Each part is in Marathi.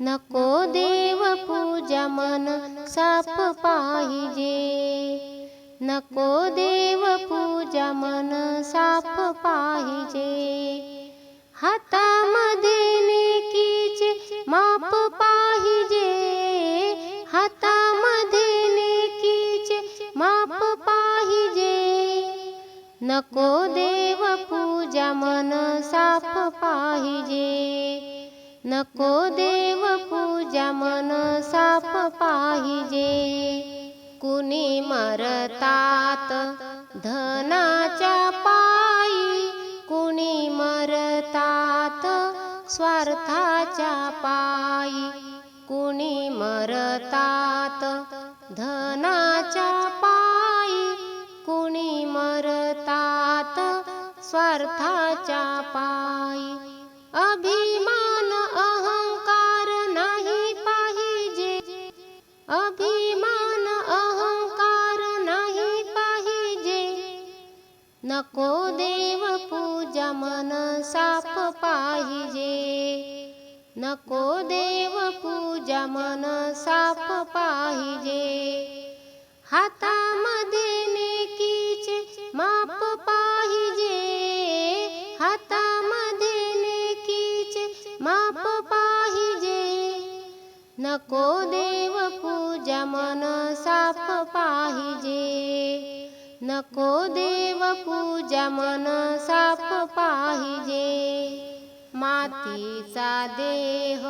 नको देव पुजमन साप पाहिजे. नको देव पूजा मन साप पाहिजे. हातामध्ये नेकीचे माप पाहिजे. हातामध्ये नेकीचे माप पाहिजे. नको देव पूजा मन साप पाहिजे. नको देव पूजा मन साप पाहिजे. कुणी मरतात धनाच्या पायी कुणी मरतात स्वार्थाच्या पायी कुणी मरतात धनाच्या पायी कुणी मरतात स्वार्थाच्या पायी. नको देव पूजा मन साप पाहिजे. नको देव पूजा मन साप पाहिजे. हातामध्ये नेकीचे माप पाहिजे. हातामध्ये नेकीचे माप पाहिजे. नको देव पूजा मन साप पाहिजे. नको देव पूजा मन साफ पाहिजे. मातीचा देह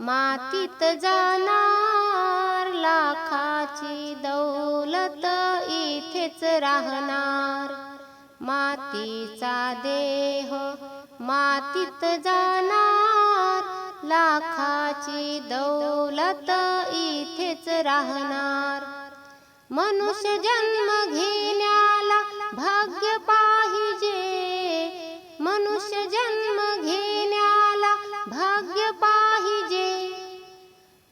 मातीत जाणार लाखाची दौलत इथेच राहणार. मातीचा देह मातीत जाणार लाखाची दौलत इथेच राहणार. मनुष्य जन्म घेण्याला भाग्य पाहिजे. मनुष्य जन्म घेण्याला भाग्य पाहिजे.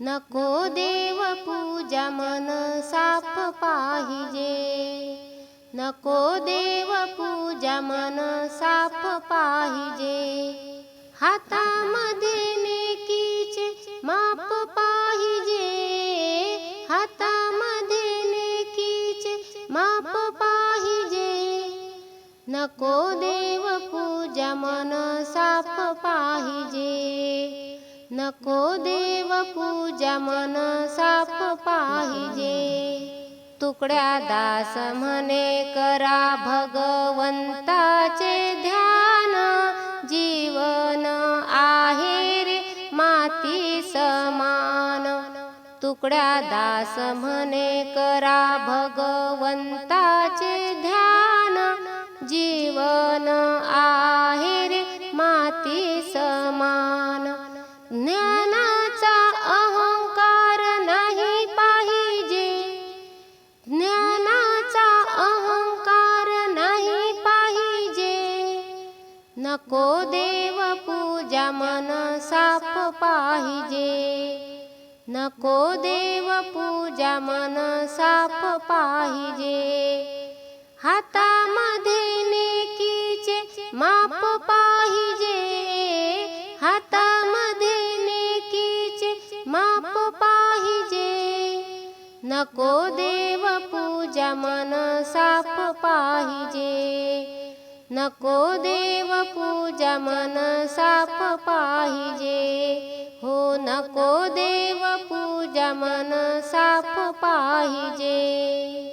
नको देव पूजा मन साप पाहिजे. नको देव पूजा मन साप पाहिजे. हातामध्ये नको देव पूजा मन साप पाहिजे. नको देव पूजा मन साप पाहिजे. तुकड्या दास म्हणे करा भगवंताचे ध्यान. जीवन आहे रे माती समान. तुकड्या दास म्हणे करा भगवंताचे ध्यान. जीवन आहे रे माती समान. ज्ञानाचा अहंकार नाही पाहिजे. ज्ञानाचा अहंकार नाही पाहिजे. नको देव पूजा मन साप पाहिजे. नको देव पूजा मन साप पाहिजे. हातामध्ये नको देव पूजा मन साप पाहिजे. नको देव पूजा मन साप पाहिजे. हो नको देव पूजा मन साप पाहिजे.